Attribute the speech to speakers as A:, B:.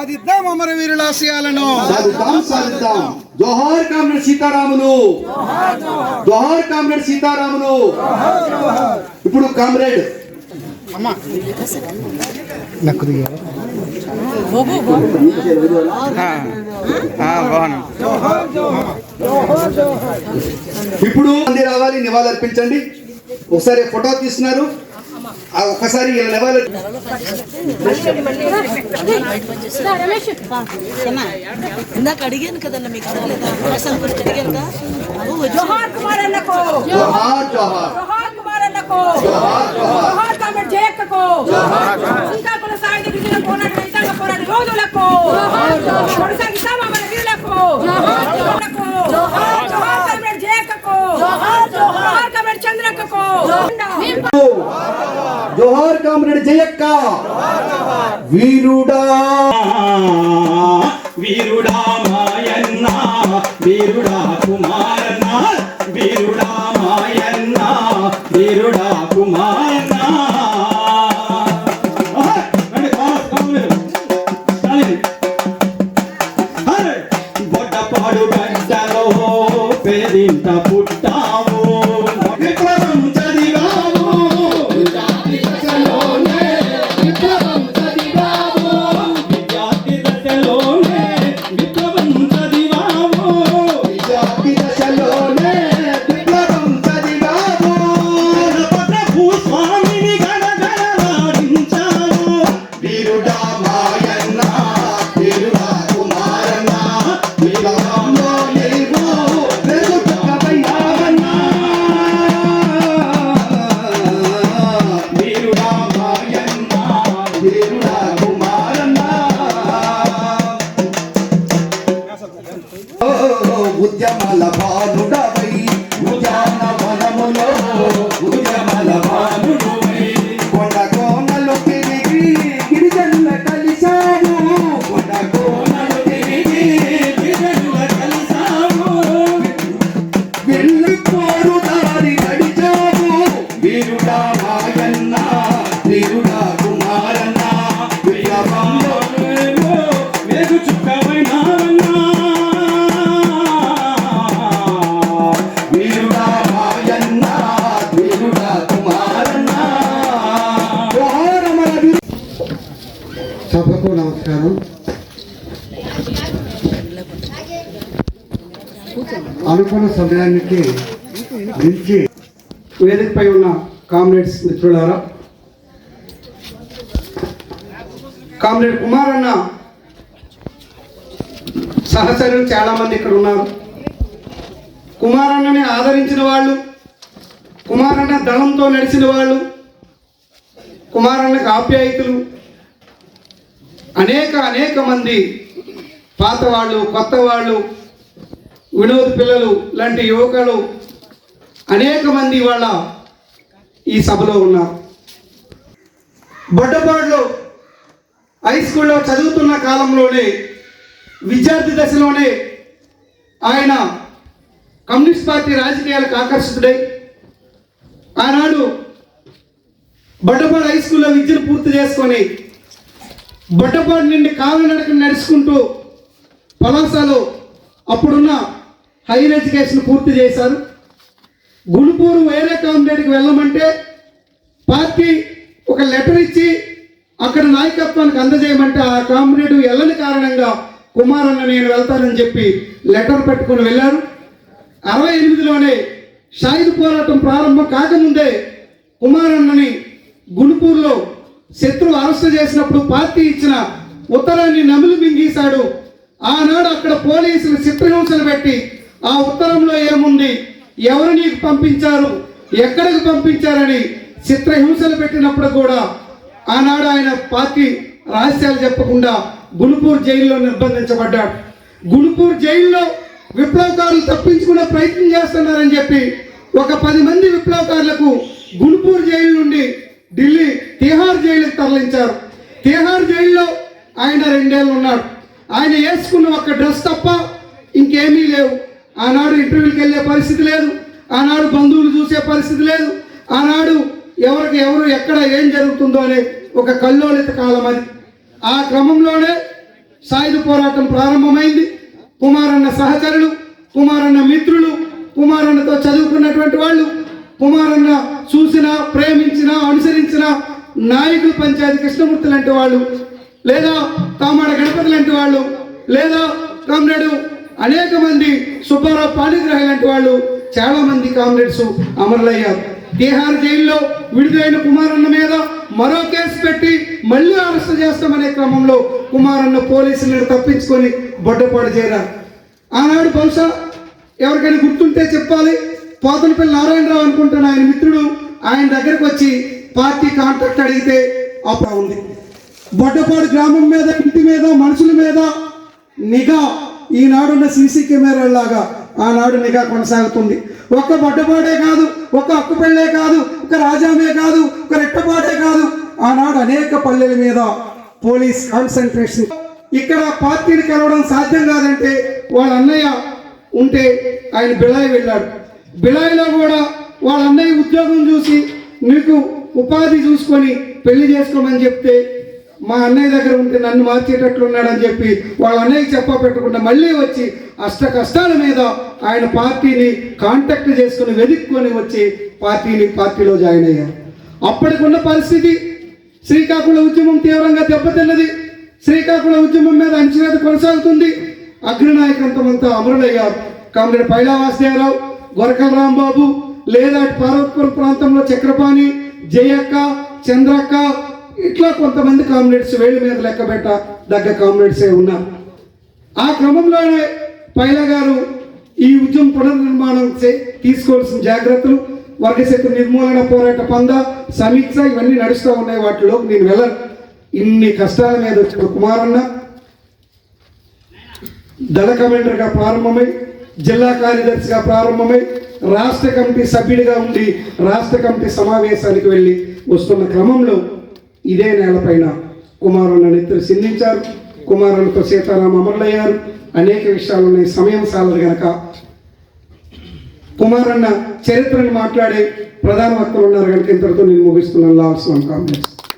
A: సాధిద్దాం అమరవీరుల ఆశయాలను
B: సాధిద్దాం సాధిద్దాం. జోహార్ కామ్రేడ్ సీతారాములు జోహార్ కామ్రేడ్ సీతారాములు ఇప్పుడు కామ్రేడ్.
A: బాగున్నాను.
B: ఇప్పుడు మంది రావాలి నివాళులర్పించండి. ఒకసారి ఫోటో తీస్తున్నారు. ఆ ఒక్కసారి ఇలా నివాళులు
C: ఇందాక అడిగాను కదన్న మీకు ప్రశ్న గురించి అడిగాను కదా?
D: జోహార్ కుమార్ అన్నకు.
B: జోహార్ జోహార్.
D: జోహార్ కుమార్ అన్నకు.
B: జోహార్ జోహార్.
D: జోహార్ కామ్రేడ్ జయక్కకు శ్రీకాకుళం సాయుధ గిరిజన పోరాట రైతాంగ పోరాట యోధులకు కొనసాగిస్తాం మన వీరులకు జోహార్ జోహార్. కామ్రేడ్ జయక్కకు జోహార్ కామ్రేడ్ చంద్రక్కకు.
B: జోహార్. కామ్రేడ్ జయక్క వీరుడా
E: వీరుడా
B: సభకు నమస్కారం. అనుకున్న సమయానికి మించి వేదికపై ఉన్న కామ్రేడ్స్ మిత్రులారా కామ్రేడ్ కుమార్ అన్న సహచరులు చాలా మంది ఇక్కడ ఉన్నారు. కుమారన్నని ఆదరించిన వాళ్ళు కుమారన్న దళంతో నడిచిన వాళ్ళు కుమారన్నకు ఆప్యాయకులు అనేక అనేక మంది పాత వాళ్ళు కొత్త వాళ్ళు వినోద్ పిల్లలు లాంటి యువకులు అనేక మంది వాళ్ళ ఈ సభలో ఉన్నారు బొడ్డపాడులో హై స్కూల్లో చదువుతున్న కాలంలోనే విద్యార్థి దశలోనే ఆయన కమ్యూనిస్ట్ పార్టీ రాజకీయాలకు ఆకర్షితుడై ఆనాడు బొడ్డపాడు హై స్కూల్లో విద్యను పూర్తి చేసుకొని బొడ్డపాడు నుండి కాలినడక నడుచుకుంటూ పలాసలో అప్పుడున్న హైయర్ ఎడ్యుకేషన్ పూర్తి చేశారు. గుంటూరు వేరే కామ్రేడ్కి వెళ్ళమంటే పార్టీ ఒక లెటర్ ఇచ్చి అక్కడ నాయకత్వానికి అందజేయమంటే ఆ కామ్రేడ్ వెళ్ళని కారణంగా కుమారన్న నేను వెళ్తానని చెప్పి లెటర్ పెట్టుకుని వెళ్ళారు. అరవై ఎనిమిదిలోనే షాయిద్ పోరాటం ప్రారంభం కాకముందే కుమారన్నని గుంటూరులో శత్రువు అరెస్ట్ చేసినప్పుడు పార్టీ ఇచ్చిన ఉత్తరాన్ని నమిలి మింగీశాడు. ఆనాడు అక్కడ పోలీసులు చిత్రహింసలు పెట్టి ఆ ఉత్తరంలో ఏముంది? ఎవరు నీకు పంపించారు? ఎక్కడికి పంపించారని చిత్రహింసలు పెట్టినప్పుడు కూడా ఆనాడు ఆయన పార్టీ రహస్యాలు చెప్పకుండా గుణపూర్ జైల్లో నిర్బంధించబడ్డాడు. గుణపూర్ జైల్లో విప్లవకారులు తప్పించుకునే ప్రయత్నం చేస్తున్నారని చెప్పి ఒక పది మంది విప్లవకారులకు గుణపూర్ జైలు నుండి ఢిల్లీ తిహార్ జైలుకి తరలించారు. తిహార్ జైల్లో ఆయన రెండేళ్ళు ఉన్నాడు. ఆయన వేసుకున్న ఒక డ్రెస్ తప్ప ఇంకేమీ లేవు. ఆనాడు ఇంటర్వ్యూకి వెళ్ళే పరిస్థితి లేదు. ఆనాడు బంధువులు చూసే పరిస్థితి లేదు. ఆనాడు ఎవరికి ఎవరు ఎక్కడ ఏం జరుగుతుందో అనే ఒక కల్లోలిత కాలం అది. ఆ క్రమంలోనే సాయుధ పోరాటం ప్రారంభమైంది. కుమారన్న సహచరులు కుమారన్న మిత్రులు కుమారన్నతో చదువుకున్నటువంటి వాళ్ళు కుమారన్న చూసిన ప్రేమించిన అనుసరించిన నాయకులు పంచాయతీ కృష్ణమూర్తి లాంటి వాళ్ళు లేదా తామాడ గణపతి లాంటి వాళ్ళు లేదా కామ్రేడు అనేక మంది సుబ్బారావు పాణిగ్రహి లాంటి వాళ్ళు చాలా మంది కామ్రేడ్స్ అమరులయ్యారు. తీహార్ జైల్లో విడుదలైన కుమారన్న మీద మరో కేసు పెట్టి మళ్ళీ అరెస్ట్ చేస్తామనే క్రమంలో కుమారన్న పోలీసులను తప్పించుకొని బొడ్డపాడు చేరారు. ఆనాడు బహుశా ఎవరికైనా గుర్తుంటే చెప్పాలి పోతనపల్లి నారాయణరావు అనుకుంటున్న ఆయన మిత్రుడు ఆయన దగ్గరకు వచ్చి పార్టీ కాంట్రాక్ట్ అడిగితే అప్పుడు ఉంది. బొడ్డపాడు గ్రామం మీద ఇంటి మీద మనుషుల మీద నిఘా ఈనాడున్న సీసీ కెమెరాలాగా ఆనాడు నిఘా కొనసాగుతుంది. ఒక్క బొడ్డపాడే కాదు ఒక అక్కుపల్లే కాదు ఒక రాజామే కాదు ఒక రెట్టపాటే కాదు ఆనాడు అనేక పల్లెల మీద పోలీస్ కాన్సన్ట్రేషన్. ఇక్కడ పార్టీని కలవడం సాధ్యం కాదంటే వాళ్ళ అన్నయ్య ఉంటే ఆయన బిళాయి వెళ్ళాడు. బిళాయిలో కూడా వాళ్ళ అన్నయ్య ఉద్యోగం చూసి నీకు ఉపాధి చూసుకొని పెళ్ళి చేసుకోమని చెప్తే మా అన్నయ్య దగ్గర ఉంటే నన్ను మార్చేటట్లు ఉన్నాడని చెప్పి వాళ్ళ అన్నయ్యకి చెప్ప పెట్టకుండా మళ్ళీ వచ్చి అష్ట కష్టాల మీద ఆయన పార్టీని కాంటాక్ట్ చేసుకుని వెతుక్కొని వచ్చి పార్టీని పార్టీలో జాయిన్ అయ్యారు. అప్పటికున్న పరిస్థితి శ్రీకాకుళం ఉద్యమం తీవ్రంగా దెబ్బతిన్నది. శ్రీకాకుళం ఉద్యమం మీద అంచనాత కొనసాగుతుంది. అగ్రనాయకంతమంతా అమరులయ్యారు. కామ్రేడ్ పైలా వాసుదేవరావు గొరకల రాంబాబు లేదా పార్వతపురం ప్రాంతంలో చక్రపాణి జయక్క చంద్రక్క ఇట్లా కొంతమంది కామ్రేడ్స్ వేడి మీద లెక్క పెట్ట దగ్గ కామ్రేడ్సే ఉన్నారు. ఆ క్రమంలోనే పైల గారు ఈ ఉద్యమం పునర్నిర్మాణం తీసుకోవాల్సిన జాగ్రత్తలు వర్గశక్తి నిర్మూలన పోరాట పంద సమీక్ష ఇవన్నీ నడుస్తూ ఉన్నాయి వాటిలో నేను వెళ్ళను. ఇన్ని కష్టాల మీద వచ్చిన కుమారన్న దళ కమాండర్గా ప్రారంభమై జిల్లా కార్యదర్శిగా ప్రారంభమై రాష్ట్ర కమిటీ సభ్యుడిగా ఉండి రాష్ట్ర కమిటీ సమావేశానికి వెళ్ళి వస్తున్న క్రమంలో ఇదే నేలపైన కుమారులను ఇద్దరు సిందించారు. కుమారులతో సీతారాం అమరులయ్యారు. అనేక విషయాలు ఉన్నాయి. సమయం సాలదు గనక. కుమారన్న చరిత్రను మాట్లాడే ప్రధాన వక్తలు ఉన్నారు కనుక ఇంతటితో నేను ముగిస్తున్నాను. Last one comments